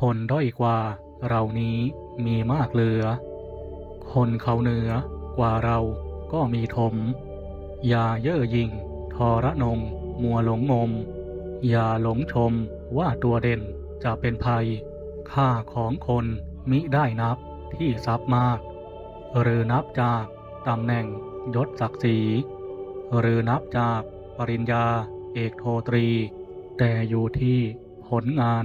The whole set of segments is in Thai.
คนด้อยกว่าเรานี้มีมากเหลือ คนเขาเหนือกว่าเราก็มีถม อย่าเย่อหยิ่งทอระนง มัวหลงงม อย่าหลงชมว่าตัวเด่นจะเป็นภัย ค่าของคนมิได้นับที่ทรัพย์มาก หรือนับจากตำแหน่งยศศักดิ์ศรี หรือนับจากปริญญาเอกโทตรี แต่อยู่ที่ผลงาน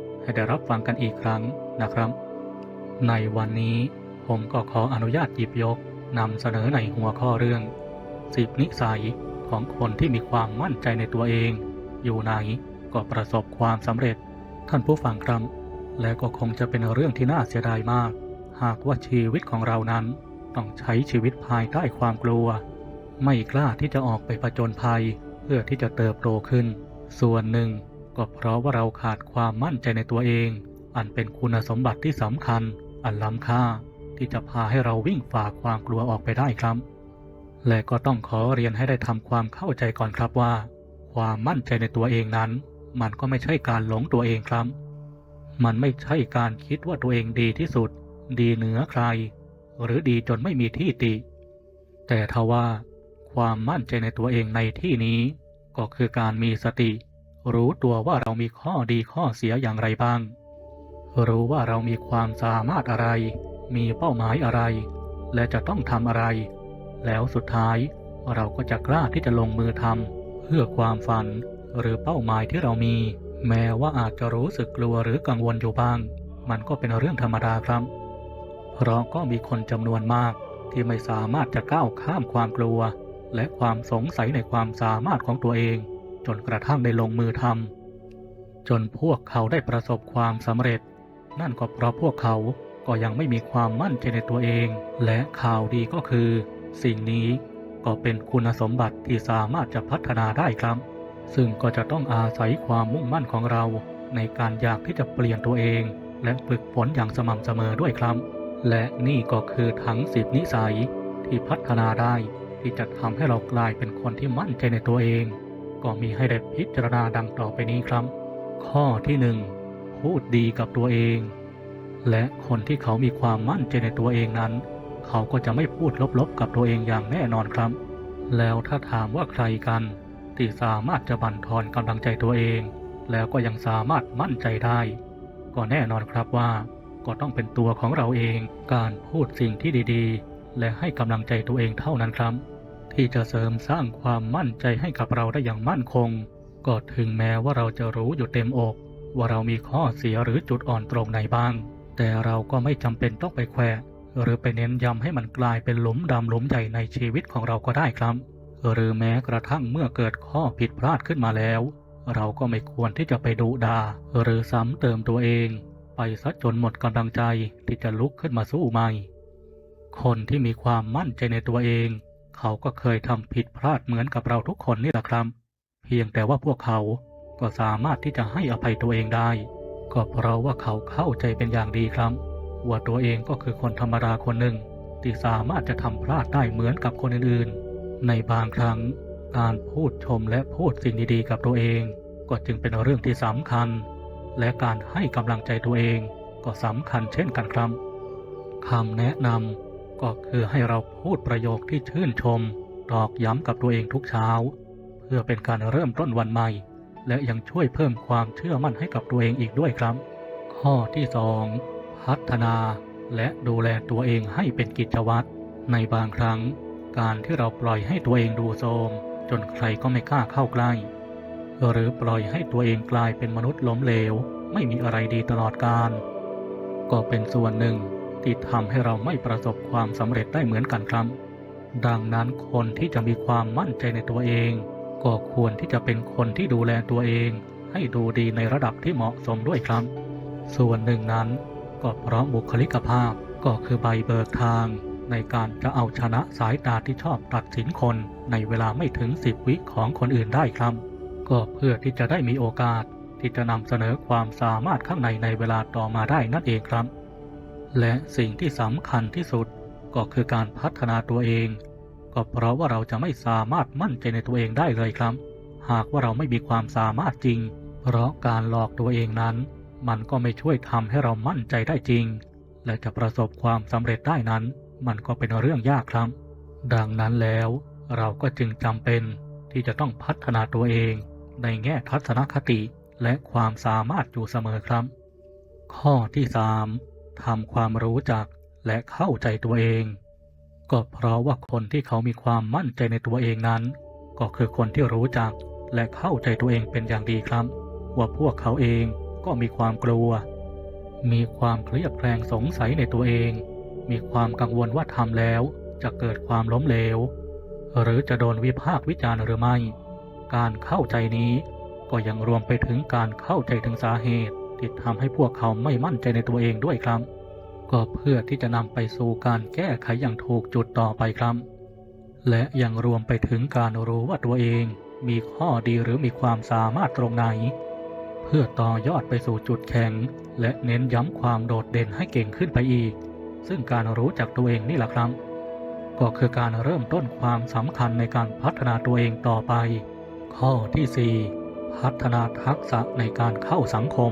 ให้ได้รับฟังกันอีกครั้งนะครับ ในวันนี้ผมก็ขออนุญาตหยิบยกนำเสนอในหัวข้อเรื่องสิบนิสัยของคนที่มีความมั่นใจในตัวเอง อยู่ไหนก็ประสบความสำเร็จ ท่านผู้ฟังครับ และก็คงจะเป็นเรื่องที่น่าเสียดายมาก หากว่าชีวิตของเรานั้น ต้องใช้ชีวิตภายใต้ความกลัว ไม่กล้าที่จะออกไปผจญภัย เพื่อที่จะเติบโตขึ้น ส่วนหนึ่ง ก็เพราะว่าเราขาดความมั่นใจในตัวเอง อันเป็นคุณสมบัติที่สำคัญ อันล้ำค่า ที่จะพาให้เราวิ่งฝ่าความกลัวออกไปได้ครับ และก็ต้องขอเรียนให้ได้ทำความเข้าใจก่อนครับว่า ความมั่นใจในตัวเองนั้น มันก็ไม่ใช่การหลงตัวเองครับ มันไม่ใช่การคิดว่าตัวเองดีที่สุด ดีเหนือใคร หรือดีจนไม่มีที่ติ แต่ทว่า ความมั่นใจในตัวเองในที่นี้ ก็คือการมีสติ รู้ตัวว่าเรามีข้อดีข้อเสียอย่างไรบ้าง รู้ว่าเรามีความสามารถอะไร มีเป้าหมายอะไร และจะต้องทำอะไร แล้วสุดท้ายเราก็จะกล้าที่จะลงมือทำเพื่อความฝันหรือเป้าหมายที่เรามี แม้ว่าอาจจะรู้สึกกลัวหรือกังวลอยู่บ้าง มันก็เป็นเรื่องธรรมดาครับ เพราะก็มีคนจำนวนมากที่ไม่สามารถจะก้าวข้ามความกลัว และความสงสัยในความสามารถของตัวเอง จนกระทั่งได้ลงมือทำจนพวกเขาได้ประสบความสำเร็จ นั่นก็เพราะพวกเขาก็ยังไม่มีความมั่นใจในตัวเอง และข่าวดีก็คือ สิ่งนี้ก็เป็นคุณสมบัติที่สามารถจะพัฒนาได้ครับ ซึ่งก็จะต้องอาศัยความมุ่งมั่นของเรา ในการอยากที่จะเปลี่ยนตัวเอง และฝึกฝนอย่างสม่ำเสมอด้วยครับ และนี่ก็คือทั้งสิบนิสัยที่พัฒนาได้ที่จะทำให้เรากลายเป็นคนที่มั่นใจในตัวเอง ก็มีให้ได้พิจารณาดังต่อไปนี้ครับ ข้อที่หนึ่งพูดดีกับตัวเอง และคนที่เขามีความมั่นใจในตัวเองนั้น เขาก็จะไม่พูดลบๆกับตัวเองอย่างแน่นอนครับ แล้วถ้าถามว่าใครกันที่สามารถจะบั่นทอนกำลังใจตัวเอง แล้วก็ยังสามารถมั่นใจได้ ก็แน่นอนครับว่า ก็ต้องเป็นตัวของเราเองการพูดสิ่งที่ดี ๆ และให้กำลังใจตัวเองเท่านั้นครับ ที่จะเสริมสร้างความมั่นใจให้กับเราได้อย่างมั่นคง ก็ถึงแม้ว่าเราจะรู้อยู่เต็มอก ว่าเรามีข้อเสียหรือจุดอ่อนตรงไหนบ้าง แต่เราก็ไม่จำเป็นต้องไปแควหรือไปเน้นย้ำให้มันกลายเป็นหลุมดำหลุมใหญ่ในชีวิตของเราก็ได้ครับ หรือแม้กระทั่งเมื่อเกิดข้อผิดพลาดขึ้นมาแล้ว เราก็ไม่ควรที่จะไปดุดาหรือซ้ำเติมตัวเอง ไปซะจนหมดกำลังใจที่จะลุกขึ้นมาสู้ใหม่ คนที่มีความมั่นใจในตัวเอง เขาก็เคยทำผิดพลาดเหมือนกับเราทุกคนนี่แหละครับ เพียงแต่ว่าพวกเขาก็สามารถที่จะให้อภัยตัวเองได้ ก็เพราะว่าเขาเข้าใจเป็นอย่างดีครับว่าตัวเองก็คือคนธรรมดาคนหนึ่ง ที่สามารถจะทำพลาดได้เหมือนกับคนอื่นๆ ในบางครั้ง การพูดชมและพูดสิ่งดีๆ กับตัวเอง ก็จึงเป็นเรื่องที่สำคัญ และการให้กำลังใจตัวเองก็สำคัญเช่นกันครับคำแนะนำ ก็คือให้เราพูดประโยคที่ชื่นชม ตอกย้ำกับตัวเองทุกเช้า เพื่อเป็นการเริ่มต้นวันใหม่ และยังช่วยเพิ่มความเชื่อมั่นให้กับตัวเองอีกด้วยครับ ข้อที่สองพัฒนาและดูแลตัวเองให้เป็นกิจวัตรในบางครั้ง การที่เราปล่อยให้ตัวเองดูโทมจนใครก็ไม่กล้าเข้าใกล้ หรือปล่อยให้ตัวเองกลายเป็นมนุษย์ล้มเหลว ไม่มีอะไรดีตลอดกาลก็เป็นส่วนหนึ่ง ที่ทำให้เราไม่ประสบความสำเร็จได้เหมือนกันครับ ดังนั้นคนที่จะมีความมั่นใจในตัวเอง ก็ควรที่จะเป็นคนที่ดูแลตัวเอง ให้ดูดีในระดับที่เหมาะสมด้วยครับ ส่วนหนึ่งนั้น ก็เพราะบุคลิกภาพก็คือใบเบิกทาง ในการจะเอาชนะสายตาที่ชอบตัดสินคนในเวลาไม่ถึงสิบวิของคนอื่นได้ครับ ก็เพื่อที่จะได้มีโอกาสที่จะนำเสนอความสามารถข้างในในเวลาต่อมาได้นั่นเองครับ และสิ่งที่สำคัญที่สุดก็คือการพัฒนาตัวเอง ก็เพราะว่าเราจะไม่สามารถมั่นใจในตัวเองได้เลยครับ หากว่าเราไม่มีความสามารถจริง เพราะการหลอกตัวเองนั้น มันก็ไม่ช่วยทำให้เรามั่นใจได้จริง และจะประสบความสำเร็จได้นั้น มันก็เป็นเรื่องยากครับ ดังนั้นแล้วเราก็จึงจำเป็นที่จะต้องพัฒนาตัวเอง ในแง่ทัศนคติและความสามารถอยู่เสมอครับ ข้อที่ 3. ทำความรู้จักและเข้าใจตัวเอง ก็เพราะว่าคนที่เขามีความมั่นใจในตัวเองนั้น ก็คือคนที่รู้จักและเข้าใจตัวเองเป็นอย่างดีครับ ว่าพวกเขาเองก็มีความกลัว มีความเครียดแคลงสงสัยในตัวเอง มีความกังวลว่าทำแล้ว จะเกิดความล้มเหลว หรือจะโดนวิพากษ์วิจารณ์หรือไม่ การเข้าใจนี้ก็ยังรวมไปถึงการเข้าใจถึงสาเหตุ ที่ทำให้พวกเขาไม่มั่นใจในตัวเองด้วยครับ ก็เพื่อที่จะนำไปสู่การแก้ไขอย่างถูกจุดต่อไปครับ และยังรวมไปถึงการรู้ว่าตัวเองมีข้อดีหรือมีความสามารถตรงไหน เพื่อต่อยอดไปสู่จุดแข็ง และเน้นย้ำความโดดเด่นให้เก่งขึ้นไปอีก ซึ่งการรู้จักตัวเองนี่แหละครับ ก็คือการเริ่มต้นความสำคัญในการพัฒนาตัวเองต่อไป ข้อที่ 4 พัฒนาทักษะในการเข้าสังคม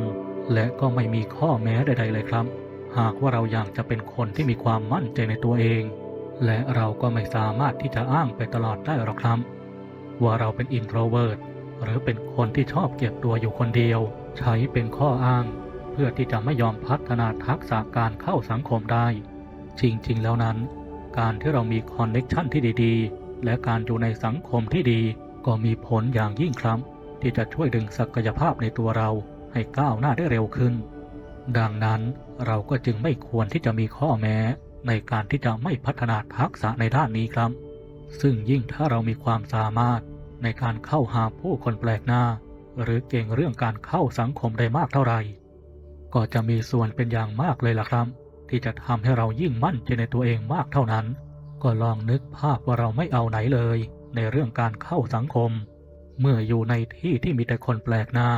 และก็ไม่มีข้อแม้ใด ๆ เลยครับ หากว่าเราอยากจะเป็นคนที่มีความมั่นใจในตัวเอง และเราก็ไม่สามารถที่จะอ้างไปตลอดได้หรอกครับ ว่าเราเป็นอินโทรเวิร์ตหรือเป็นคนที่ชอบเก็บตัวอยู่คนเดียว ใช้เป็นข้ออ้าง เพื่อที่จะไม่ยอมพัฒนาทักษะการเข้าสังคมได้ จริงๆ แล้วนั้น การที่เรามีคอนเน็กชันที่ดีๆ และการอยู่ในสังคมที่ดี ก็มีผลอย่างยิ่งครับ ที่จะช่วยดึงศักยภาพในตัวเรา ให้ก้าวหน้าได้เร็วขึ้น ดังนั้นเราก็จึงไม่ควรที่จะมีข้อแม้ในการที่จะไม่พัฒนาทักษะในด้านนี้ครับ ซึ่งยิ่งถ้าเรามีความสามารถในการเข้าหาผู้คนแปลกหน้า หรือเก่งเรื่องการเข้าสังคมได้มากเท่าไหร่ ก็จะมีส่วนเป็นอย่างมากเลยล่ะครับ ที่จะทำให้เรายิ่งมั่นใจในตัวเองมากเท่านั้น ก็ลองนึกภาพว่าเราไม่เอาไหนเลย ในเรื่องการเข้าสังคม เมื่ออยู่ในที่ที่มีแต่คนแปลกหน้า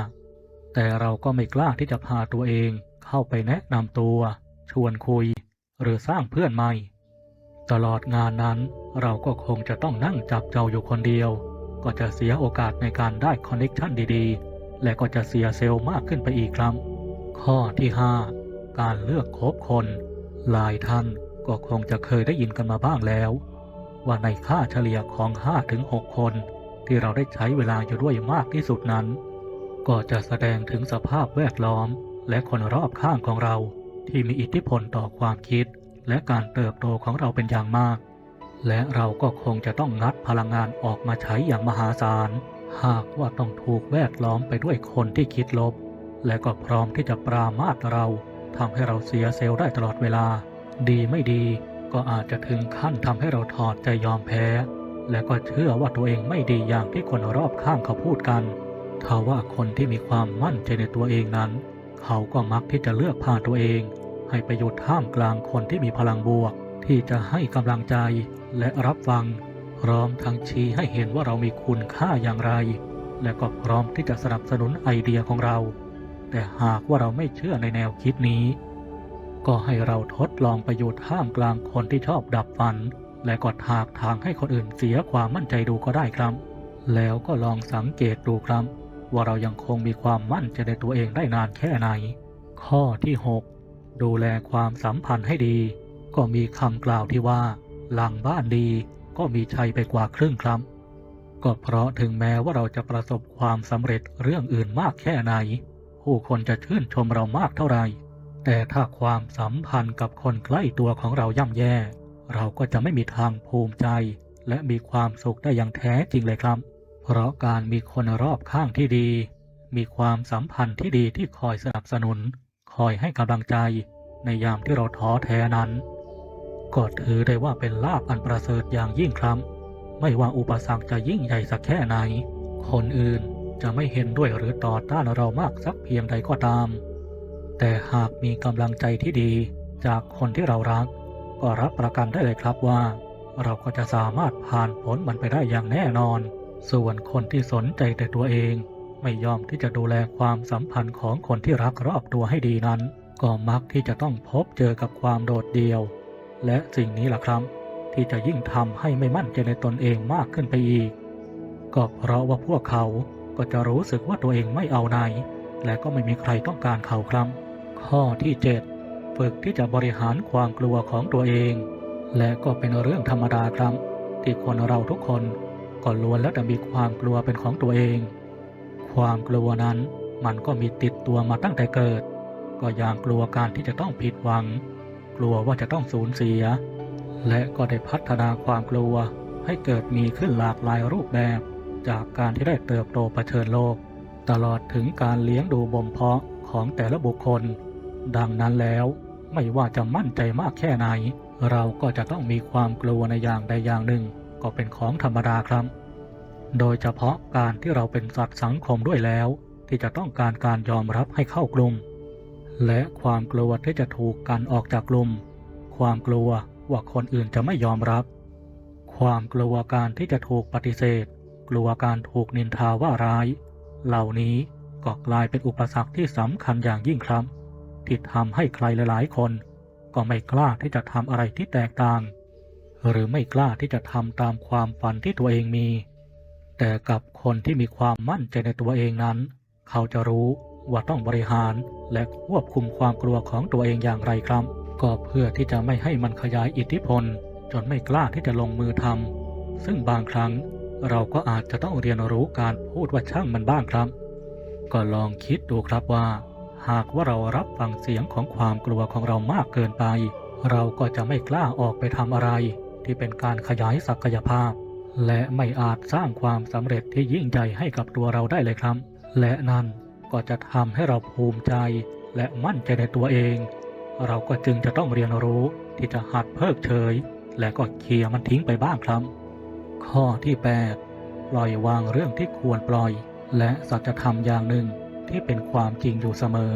แต่เราก็ไม่กล้าที่จะพาตัวเองเข้าไปแนะนำตัว ชวนคุย หรือสร้างเพื่อนใหม่ ตลอดงานนั้นเราก็คงจะต้องนั่งจับเจ้าอยู่คนเดียว ก็จะเสียโอกาสในการได้คอนเน็กชันดีๆ และก็จะเสียเซลล์มากขึ้นไปอีกครับ ข้อที่ 5 การเลือกคบคน หลายท่านก็คงจะเคยได้ยินกันมาบ้างแล้ว ว่าในค่าเฉลี่ยของ 5-6 คน ที่เราได้ใช้เวลาอยู่ด้วยมากที่สุดนั้น ก็จะแสดงถึงสภาพแวดล้อม และคนรอบข้างของเรา ที่มีอิทธิพลต่อความคิด และการเติบโตของเราเป็นอย่างมาก และเราก็คงจะต้องงัดพลังงานออกมาใช้อย่างมหาศาล หากว่าต้องถูกแวดล้อมไปด้วยคนที่คิดลบ และก็พร้อมที่จะปรามาสเราทำให้เราเสียเซลล์ได้ตลอดเวลา ดีไม่ดีก็อาจจะถึงขั้นทำให้เราถอดใจยอมแพ้ และก็เชื่อว่าตัวเองไม่ดีอย่างที่คนรอบข้างเขาพูดกัน ถ้าว่าคนที่มีความมั่นใจในตัวเองนั้น เขาก็มักที่จะเลือกพาตัวเอง ให้ไปอยู่ท่ามกลางคนที่มีพลังบวก ที่จะให้กำลังใจและรับฟัง พร้อมทั้งชี้ให้เห็นว่าเรามีคุณค่าอย่างไร และก็พร้อมที่จะสนับสนุนไอเดียของเรา แต่หากว่าเราไม่เชื่อในแนวคิดนี้ ก็ให้เราทดลองไปอยู่ท่ามกลางคนที่ชอบดับฝัน และก็ถากทางให้คนอื่นเสียความมั่นใจดูก็ได้ครับ แล้วก็ลองสังเกตดูครับ ว่าเรายังคงมีความมั่นใจในตัวเองได้นานแค่ไหน ข้อที่ 6 ดูแลความสัมพันธ์ให้ดี ก็มีคำกล่าวที่ว่า หลังบ้านดีก็มีชัยไปกว่าครึ่งครับ ก็เพราะถึงแม้ว่าเราจะประสบความสำเร็จเรื่องอื่นมากแค่ไหน ผู้คนจะชื่นชมเรามากเท่าไหร่แต่ถ้าความสัมพันธ์กับคนใกล้ตัวของเราย่ำแย่ เราก็จะไม่มีทางภูมิใจ และมีความสุขได้อย่างแท้จริงเลยครับ เพราะการมีคนรอบข้างที่ดี มีความสัมพันธ์ที่ดีที่คอยสนับสนุน คอยให้กำลังใจในยามที่เราท้อแท้นั้น ก็ถือได้ว่าเป็นลาภอันประเสริฐอย่างยิ่งครับ ไม่ว่าอุปสรรคจะยิ่งใหญ่สักแค่ไหน คนอื่นจะไม่เห็นด้วยหรือต่อต้านเรามากสักเพียงใดก็ตาม แต่หากมีกำลังใจที่ดีจากคนที่เรารัก ก็รับประกันได้เลยครับว่า เราก็จะสามารถผ่านพ้นมันไปได้อย่างแน่นอน ส่วนคนที่สนใจแต่ตัวเอง ไม่ยอมที่จะดูแลความสัมพันธ์ของคนที่รักรอบตัวให้ดีนั้น ก็มักที่จะต้องพบเจอกับความโดดเดี่ยว และสิ่งนี้แหละครับ ที่จะยิ่งทำให้ไม่มั่นใจในตนเองมากขึ้นไปอีก ก็เพราะว่าพวกเขาก็จะรู้สึกว่าตัวเองไม่เอาไหน และก็ไม่มีใครต้องการเขาครับ ข้อที่ 7 ฝึกที่จะบริหารความกลัวของตัวเอง และก็เป็นเรื่องธรรมดาครับ ที่คนเราทุกคน ก็ล้วนแล้วแต่มีความกลัวเป็นของตัวเอง ความกลัวนั้นมันก็มีติดตัวมาตั้งแต่เกิด ก็อย่างกลัวการที่จะต้องผิดหวัง กลัวว่าจะต้องสูญเสีย และก็ได้พัฒนาความกลัวให้เกิดมีขึ้นหลากหลายรูปแบบ จากการที่ได้เติบโตเผชิญโลก ตลอดถึงการเลี้ยงดูบ่มเพาะของแต่ละบุคคล ดังนั้นแล้วไม่ว่าจะมั่นใจมากแค่ไหน เราก็จะต้องมีความกลัวในอย่างใดอย่างหนึ่ง ก็เป็นของธรรมดาครับ โดยเฉพาะการที่เราเป็นสัตว์สังคมด้วยแล้ว ที่จะต้องการการยอมรับให้เข้ากลุ่ม และความกลัวที่จะถูกกันออกจากกลุ่ม ความกลัวว่าคนอื่นจะไม่ยอมรับ ความกลัวการที่จะถูกปฏิเสธ กลัวการถูกนินทาว่าร้าย เหล่านี้ก็กลายเป็นอุปสรรคที่สำคัญอย่างยิ่งครับที่ทำให้ใครหลายๆ คน ก็ไม่กล้าที่จะทำอะไรที่แตกต่าง หรือไม่กล้าที่จะทำตามความฝันที่ตัวเองมี แต่กับคนที่มีความมั่นใจในตัวเองนั้น เขาจะรู้ว่าต้องบริหารและควบคุมความกลัวของตัวเองอย่างไรครับ ก็เพื่อที่จะไม่ให้มันขยายอิทธิพล จนไม่กล้าที่จะลงมือทำซึ่งบางครั้งเราก็อาจจะต้องเรียนรู้การพูดว่าช่างมันบ้างครับ ก็ลองคิดดูครับว่า หากว่าเรารับฟังเสียงของความกลัวของเรามากเกินไป เราก็จะไม่กล้าออกไปทำอะไร ที่เป็นการขยายศักยภาพ และไม่อาจสร้างความสำเร็จที่ยิ่งใหญ่ให้กับตัวเราได้เลยครับ และนั่นก็จะทำให้เราภูมิใจและมั่นใจในตัวเอง เราก็จึงจะต้องเรียนรู้ที่จะหัดเพิกเฉย และก็เคลียร์มันทิ้งไปบ้างครับ ข้อที่ 8 ปล่อยวางเรื่องที่ควรปล่อย และสัจธรรมอย่างหนึ่งที่เป็นความจริงอยู่เสมอ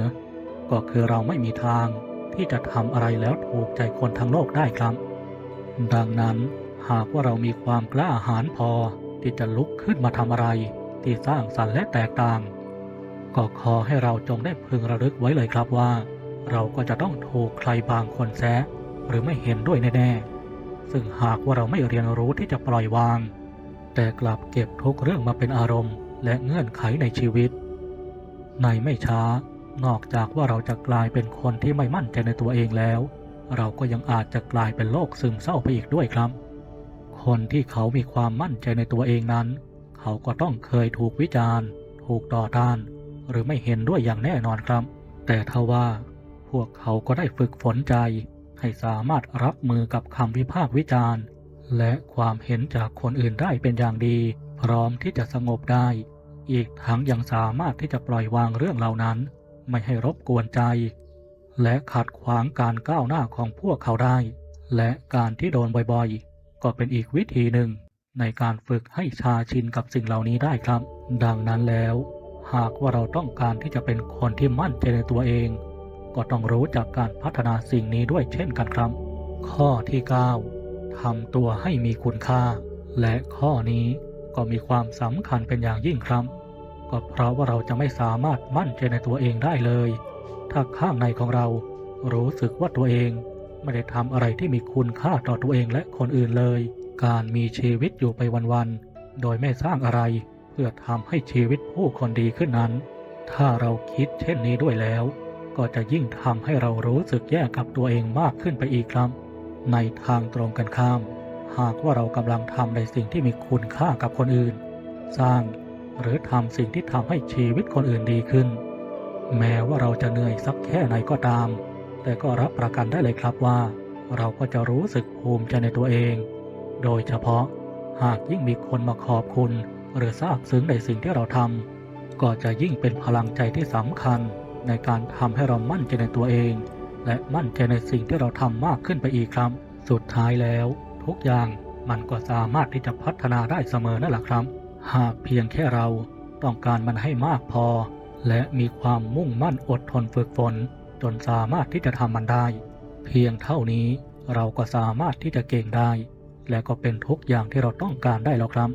ก็คือเราไม่มีทางที่จะทำอะไรแล้วถูกใจคนทั้งโลกได้ครับ ดังนั้นหากว่าเรามีความกล้าหาญพอที่จะลุกขึ้นมาทำอะไร ที่สร้างสรรค์และแตกต่าง ก็ขอให้เราจงได้พึงระลึกไว้เลยครับว่า เราก็จะต้องถูกใครบางคนแซะหรือไม่เห็นด้วยแน่ๆ ซึ่งหากว่าเราไม่เรียนรู้ที่จะปล่อยวาง แต่กลับเก็บทุกเรื่องมาเป็นอารมณ์ และเงื่อนไขในชีวิต ในไม่ช้า นอกจากว่าเราจะกลายเป็นคนที่ไม่มั่นใจในตัวเองแล้ว เราก็ยังอาจจะกลายเป็นโรคซึมเศร้าไปอีกด้วยครับ คนที่เขามีความมั่นใจในตัวเองนั้น เขาก็ต้องเคยถูกวิจารณ์ ถูกต่อต้าน หรือไม่เห็นด้วยอย่างแน่นอนครับ แต่ทว่าพวกเขาก็ได้ฝึกฝนใจ ให้สามารถรับมือกับคำวิพากษ์วิจารณ์ และความเห็นจากคนอื่นได้เป็นอย่างดี พร้อมที่จะสงบได้ อีกทั้งยังสามารถที่จะปล่อยวางเรื่องเหล่านั้น ไม่ให้รบกวนใจ และขัดขวางการก้าวหน้าของพวกเขาได้ และการที่โดนบ่อยๆ ก็เป็นอีกวิธีหนึ่ง ในการฝึกให้ชาชินกับสิ่งเหล่านี้ได้ครับ ดังนั้นแล้ว หากว่าเราต้องการที่จะเป็นคนที่มั่นใจในตัวเอง ก็ต้องรู้จักการพัฒนาสิ่งนี้ด้วยเช่นกันครับ ข้อที่ 9ทำตัวให้มีคุณค่า และข้อนี้ก็มีความสำคัญเป็นอย่างยิ่งครับ ก็เพราะว่าเราจะไม่สามารถมั่นใจในตัวเองได้เลย ถ้าข้างในของเรารู้สึกว่าตัวเองไม่ได้ทำอะไรที่มีคุณค่าต่อตัวเองและคนอื่นเลย การมีชีวิตอยู่ไปวันๆ โดยไม่สร้างอะไร เพื่อทำให้ชีวิตผู้คนดีขึ้นนั้น ถ้าเราคิดเช่นนี้ด้วยแล้ว ก็จะยิ่งทำให้เรารู้สึกแย่กับตัวเองมากขึ้นไปอีกครับ ในทางตรงกันข้าม หากว่าเรากำลังทำในสิ่งที่มีคุณค่ากับคนอื่น สร้างหรือทำสิ่งที่ทำให้ชีวิตคนอื่นดีขึ้น แม้ว่าเราจะเหนื่อยสักแค่ไหนก็ตาม แต่ก็รับประกันได้เลยครับว่า เราก็จะรู้สึกภูมิใจในตัวเอง โดยเฉพาะหากยิ่งมีคนมาขอบคุณ หรือซาบซึ้งในสิ่งที่เราทำก็จะยิ่งเป็นพลังใจที่สำคัญ ในการทำให้เรามั่นใจในตัวเอง และมั่นใจในสิ่งที่เราทำมากขึ้นไปอีกครับ สุดท้ายแล้ว ทุกอย่างมันก็สามารถที่จะพัฒนาได้เสมอนั่นแหละครับ หากเพียงแค่เราต้องการมันให้มากพอ และมีความมุ่งมั่นอดทนฝึกฝน จนสามารถที่จะทำมันได้ เพียงเท่านี้เราก็สามารถที่จะเก่งได้ และก็เป็นทุกอย่างที่เราต้องการได้แล้วครับ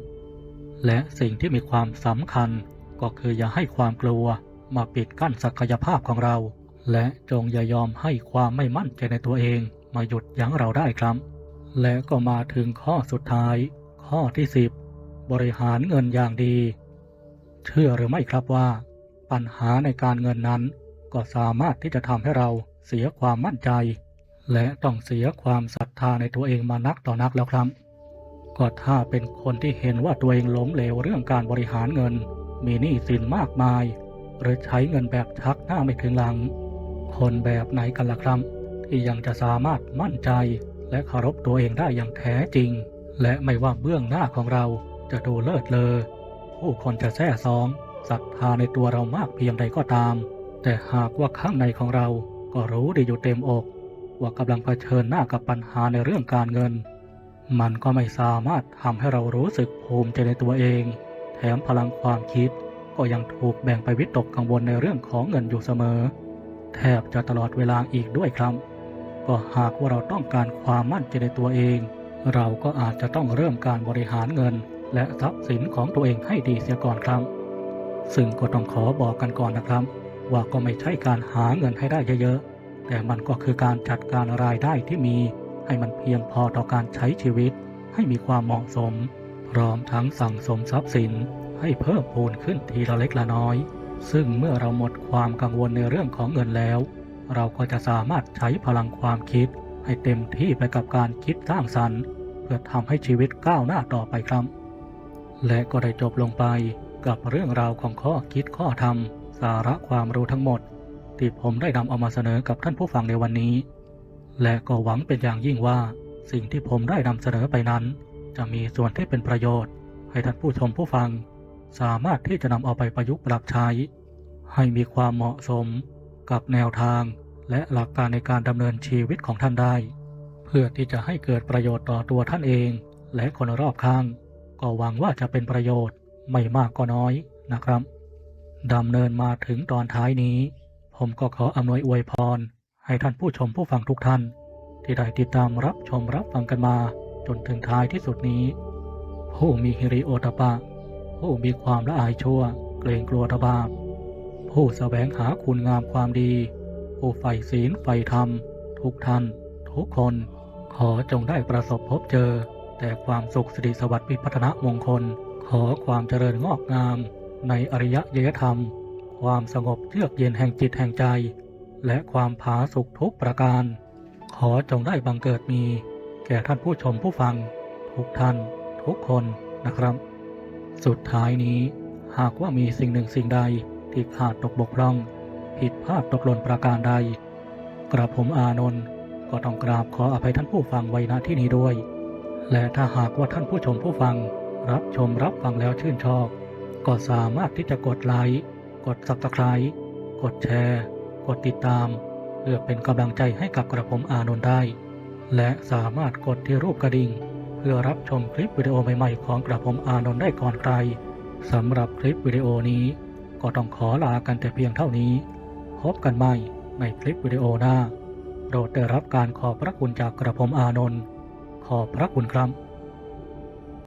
และสิ่งที่มีความสำคัญก็คืออย่าให้ความกลัวมาปิดกั้นศักยภาพของเรา และจงอย่ายอมให้ความไม่มั่นใจในตัวเองมาหยุดยั้งเราได้ครับ และก็มาถึงข้อสุดท้าย ข้อที่ 10 บริหารเงินอย่างดี เชื่อหรือไม่ครับว่า ปัญหาในการเงินนั้น ก็สามารถที่จะทำให้เราเสียความมั่นใจ และต้องเสียความศรัทธาในตัวเองมานักต่อนักแล้วครับ ก็ถ้าเป็นคนที่เห็นว่าตัวเองล้มเหลวเรื่องการบริหารเงิน มีหนี้สินมากมาย หรือใช้เงินแบบชักหน้าไม่ถึงหลัง คนแบบไหนกันล่ะครับ ที่ยังจะสามารถมั่นใจ และเคารพตัวเองได้อย่างแท้จริง และไม่ว่าเบื้องหน้าของเราจะดูเลิศเลอผู้คนจะแซ่ซ้อง ศรัทธาในตัวเรามากเพียงใดก็ตาม แต่หากว่าข้างในของเราก็รู้ดีอยู่เต็มอก ว่ากำลังเผชิญหน้ากับปัญหาในเรื่องการเงิน มันก็ไม่สามารถทำให้เรารู้สึกภูมิใจในตัวเอง แถมพลังความคิดก็ยังถูกแบ่งไปวิตกกังวลในเรื่องของเงินอยู่เสมอ แทบจะตลอดเวลาอีกด้วยครับ ก็หากว่าเราต้องการความมั่นใจในตัวเอง เราก็อาจจะต้องเริ่มการบริหารเงิน และทรัพย์สินของตัวเองให้ดีเสียก่อนครับ ซึ่งก็ต้องขอบอกกันก่อนนะครับ ว่าก็ไม่ใช่การหาเงินให้ได้เยอะๆ แต่มันก็คือการจัดการรายได้ที่มี ให้มันเพียงพอต่อการใช้ชีวิต ให้มีความเหมาะสม พร้อมทั้งสั่งสมทรัพย์สิน ให้เพิ่มพูนขึ้นทีละเล็กละน้อย ซึ่งเมื่อเราหมดความกังวลในเรื่องของเงินแล้ว เราก็จะสามารถใช้พลังความคิด ให้เต็มที่ไปกับการคิดสร้างสรรค์ เพื่อทำให้ชีวิตก้าวหน้าต่อไปครับ และก็ได้จบลงไป กับเรื่องราวของข้อคิดข้อธรรม สาระความรู้ทั้งหมด ที่ผมได้นำเอามาเสนอกับท่านผู้ฟังในวันนี้ และก็หวังเป็นอย่างยิ่งว่า สิ่งที่ผมได้นำเสนอไปนั้น จะมีส่วนที่เป็นประโยชน์ ให้ท่านผู้ชมผู้ฟัง สามารถที่จะนำเอาไปประยุกต์ปรับใช้ ให้มีความเหมาะสม กับแนวทาง และหลักการในการดำเนินชีวิตของท่านได้ เพื่อที่จะให้เกิดประโยชน์ต่อตัวท่านเอง และคนรอบข้าง ก็หวังว่าจะเป็นประโยชน์ ไม่มากก็น้อยนะครับดำเนินมาถึงตอนท้ายนี้ ผมก็ขออำนวยอวยพร ให้ท่านผู้ชมผู้ฟังทุกท่าน ที่ได้ติดตามรับชมรับฟังกันมา จนถึงท้ายที่สุดนี้ ผู้มีฮิริโอตปะ ผู้มีความละอายชั่ว เกรงกลัวทบาปผู้แสวงหาคุณงามความดี ผู้ใฝ่ศีลใฝ่ธรรม ทุกท่าน ทุกคน ขอจงได้ประสบพบเจอ แต่ความสุขสิริสวัสดิ์วิพัฒนมงคล ขอความเจริญงอกงาม ในอริยยยธรรม ความสงบเยือกเย็นแห่งจิตแห่งใจ และความผาสุกทุกประการ ขอจงได้บังเกิดมี แก่ท่านผู้ชมผู้ฟัง ทุกท่าน ทุกคนนะครับ สุดท้ายนี้ หากว่ามีสิ่งหนึ่งสิ่งใดที่ขาดตกบกพร่อง ผิดพลาดตกหล่นประการใด กระผมอานนท์ก็ต้องกราบขออภัยท่านผู้ฟังไว้ณที่นี้ด้วย และถ้าหากว่าท่านผู้ชมผู้ฟัง รับชมรับฟังแล้วชื่นชอบ ก็สามารถที่จะกดไลค์กด subscribe กดแชร์ กดติดตาม เพื่อเป็นกำลังใจให้กับกระผมอานนท์ได้ และสามารถกดที่รูปกระดิ่ง เพื่อรับชมคลิปวิดีโอใหม่ๆของกระผมอานนท์ได้ก่อนใครสำหรับคลิปวิดีโอนี้ ก็ต้องขอลากันแต่เพียงเท่านี้ พบกันใหม่ในคลิปวิดีโอหน้าโปรดได้รับการขอบพระคุณจากกระผมอานนท์ขอบพระคุณครับ